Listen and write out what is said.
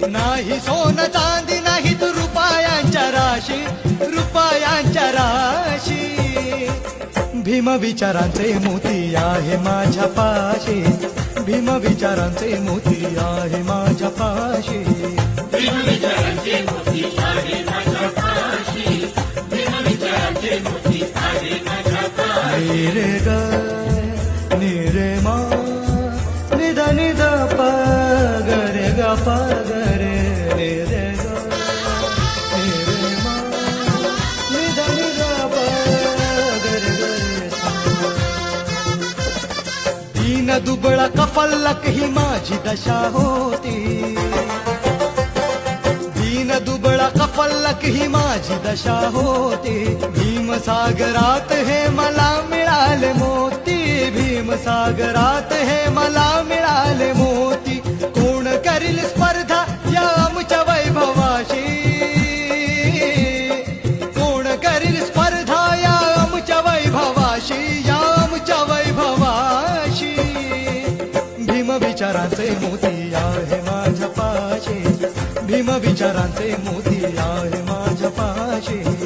नाही सोन चांदी नाही तू रुपयांच्या राशी रुपयांच्या राशी. भीम विचारांचे मोती आहे माझ्या पाशी. भीम विचारांचे मोती आहे माझ्या पाशी. रे ग रे मा ग निध ग प ग रे रे रे ग. नि रे मा निद निद प ग रे ग रे दीन दुबळा कफल्लक ही माझी दशा होती. दीन दुबळा कफल्लक ही माझी दशा होती. भीमसागरात हे सागरात हे मला मिळाले मोती. कोण करील स्पर्धा या आमच्या वैभवाशी? कोण करील स्पर्धा या आमच्या वैभवाशी? या आमच्या वैभवाशी. भीम विचारांचे मोती आहे माझ्या पाशी. भीम विचारांचे मोती आहे माझ्या पाशी.